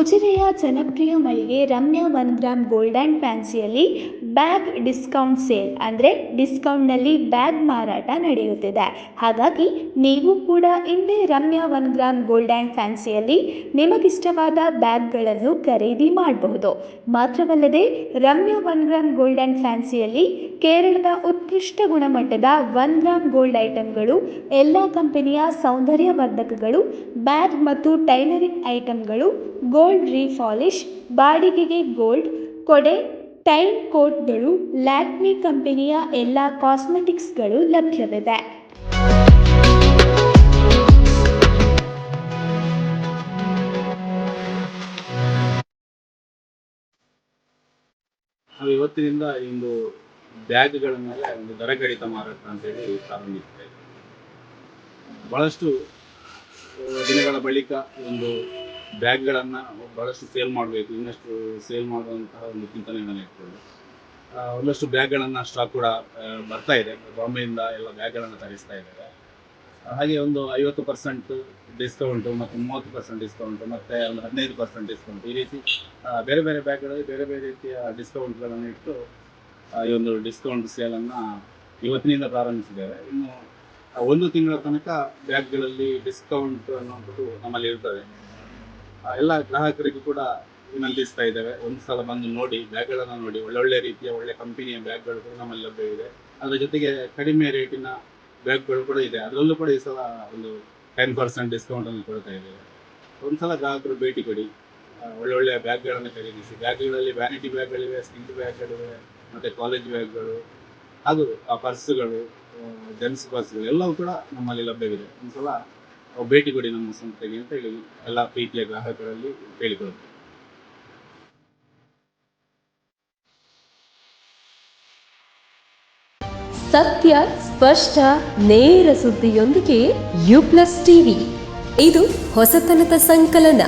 ಉಜಿರೆಯ ಜನಪ್ರಿಯ ಮಳಿಗೆ Ramya one gram gold and ಫ್ಯಾನ್ಸಿಯಲ್ಲಿ bag discount sale, ಅಂದರೆ ಡಿಸ್ಕೌಂಟ್ನಲ್ಲಿ ಬ್ಯಾಗ್ ಮಾರಾಟ ನಡೆಯುತ್ತಿದೆ. ಹಾಗಾಗಿ ನೀವು ಕೂಡ ಇಂದೇ Ramya one gram gold and ಫ್ಯಾನ್ಸಿಯಲ್ಲಿ ನಿಮಗಿಷ್ಟವಾದ ಬ್ಯಾಗ್ಗಳನ್ನು ಖರೀದಿ ಮಾಡಬಹುದು. ಮಾತ್ರವಲ್ಲದೆ, Ramya one gram gold and ಫ್ಯಾನ್ಸಿಯಲ್ಲಿ ಕೇರಳದ ಉತ್ಕೃಷ್ಟ ಗುಣಮಟ್ಟದ ಒನ್ ಗ್ರಾಮ್ ಗೋಲ್ಡ್ ಐಟಮ್ಗಳು ಎಲ್ಲ ಕಂಪನಿಯ ಸೌಂದರ್ಯವರ್ಧಕಗಳು, ಬ್ಯಾಗ್ ಮತ್ತು ಟೈಲರಿಂಗ್ ಐಟಮ್ಗಳು ಗೋಲ್ಡ್ ರೀಫಾಲಿಶ್ ಬಾಡಿಗೆಗೆ ಗೋಲ್ಡ್ ಕೊಡೆ ಟೈಮ್ ಕೋಟ್ಗಳು ಲ್ಯಾಕ್ಮಿ ಕಂಪನಿಯ ಎಲ್ಲ ಕಾಸ್ಮೆಟಿಕ್ಸ್ಗಳು ಲಭ್ಯವಿದೆ. ನಾವು ಇವತ್ತಿನಿಂದ ಒಂದು ಬ್ಯಾಗ್ಗಳ ಮೇಲೆ ಒಂದು ದರ ಕಡಿತ ಮಾರಾಟ ಅಂತೇಳಿ ಪ್ರಾರಂಭಿಸಿದ್ದೇವೆ ಬಹಳಷ್ಟು ದಿನಗಳ ಬಳಿಕ ಒಂದು ಬ್ಯಾಗ್ಗಳನ್ನು ಬಹಳಷ್ಟು ಸೇಲ್ ಮಾಡಬೇಕು ಇನ್ನಷ್ಟು ಸೇಲ್ ಮಾಡುವಂತಹ ಒಂದು ಚಿಂತನೆ ಇಟ್ಕೊಂಡು ಆ, ಒಂದಷ್ಟು ಬ್ಯಾಗ್ಗಳನ್ನು ಸ್ಟಾಕ್ ಕೂಡ ಬರ್ತಾ ಇದೆ. ಬಾಂಬೆಯಿಂದ ಎಲ್ಲ ಬ್ಯಾಗ್ಗಳನ್ನು ತರಿಸ್ತಾ ಇದ್ದಾರೆ. ಹಾಗೆ ಒಂದು ಐವತ್ತು ಪರ್ಸೆಂಟ್ ಡಿಸ್ಕೌಂಟು ಮತ್ತು ಮೂವತ್ತು ಪರ್ಸೆಂಟ್ ಡಿಸ್ಕೌಂಟು ಮತ್ತು ಒಂದು ಹದಿನೈದು ಪರ್ಸೆಂಟ್ ಡಿಸ್ಕೌಂಟ್ ಈ ರೀತಿ ಬೇರೆ ಬೇರೆ ಬ್ಯಾಗ್ಗಳಲ್ಲಿ ಬೇರೆ ಬೇರೆ ರೀತಿಯ ಡಿಸ್ಕೌಂಟ್ಗಳನ್ನು ಇಟ್ಟು ಈ ಒಂದು ಡಿಸ್ಕೌಂಟ್ ಸೇಲನ್ನು ಇವತ್ತಿನಿಂದ ಪ್ರಾರಂಭಿಸಿದ್ದೇವೆ ಇನ್ನು ಒಂದು ತಿಂಗಳ ತನಕ ಬ್ಯಾಗ್ಗಳಲ್ಲಿ ಡಿಸ್ಕೌಂಟ್ ಅನ್ನುವಂಥದ್ದು ನಮ್ಮಲ್ಲಿ ಇರ್ತದೆ. ಎಲ್ಲ ಗ್ರಾಹಕರಿಗೂ ಕೂಡ ವಿನಂತಿಸ್ತಾ ಇದ್ದೇವೆ. ಒಂದು ಸಲ ಬಂದು ನೋಡಿ, ಬ್ಯಾಗ್ಗಳನ್ನು ನೋಡಿ. ಒಳ್ಳೊಳ್ಳೆ ರೀತಿಯ ಒಳ್ಳೆ ಕಂಪನಿಯ ಬ್ಯಾಗ್ಗಳು ಕೂಡ ನಮ್ಮಲ್ಲಿ ಲಭ್ಯವಿದೆ. ಅದರ ಜೊತೆಗೆ ಕಡಿಮೆ ರೇಟಿನ ಬ್ಯಾಗ್ಗಳು ಕೂಡ ಇದೆ. ಅದರಲ್ಲೂ ಕೂಡ ಈ ಸಲ ಒಂದು ಟೆನ್ ಪರ್ಸೆಂಟ್ ಡಿಸ್ಕೌಂಟನ್ನು ಕೊಡ್ತಾ ಇದ್ದೇವೆ. ಒಂದು ಸಲ ಗ್ರಾಹಕರು ಭೇಟಿ ಕೊಡಿ. ಒಳ್ಳೊಳ್ಳೆಯ ಒಳ್ಳೊಳ್ಳೆ ಬ್ಯಾಗ್ಗಳನ್ನು ಖರೀದಿಸಿ. ಬ್ಯಾಗ್ಗಳಲ್ಲಿ ವ್ಯಾನಿಟಿ ಬ್ಯಾಗ್ಗಳಿವೆ ಸ್ಕಿಂಟ್ ಬ್ಯಾಗ್ಗಳಿವೆ, ಮತ್ತು ಕಾಲೇಜ್ ಬ್ಯಾಗ್ಗಳು, ಹಾಗೂ ಆ ಪರ್ಸ್ಗಳು ಜೆಂಟ್ಸ್ ಪರ್ಸ್ಗಳು ಎಲ್ಲವೂ ಕೂಡ ನಮ್ಮಲ್ಲಿ ಲಭ್ಯವಿದೆ. ಒಂದ್ಸಲ ಭೇಟಿ ಕೊಡಿ ನಮ್ಮ ಸಂಸ್ಥೆಗೆ ಅಂತ ಹೇಳಿ ಎಲ್ಲ ಪ್ರೀತಿಯ ಗ್ರಾಹಕರಲ್ಲಿ ಹೇಳಿಕೊಳ್ತೇವೆ ಸತ್ಯ, ಸ್ಪಷ್ಟ, ನೇರ ಸುದ್ದಿಯೊಂದಿಗೆ ಯು ಪ್ಲಸ್ ಟಿವಿ. ಇದು ಹೊಸತನದ ಸಂಕಲನ.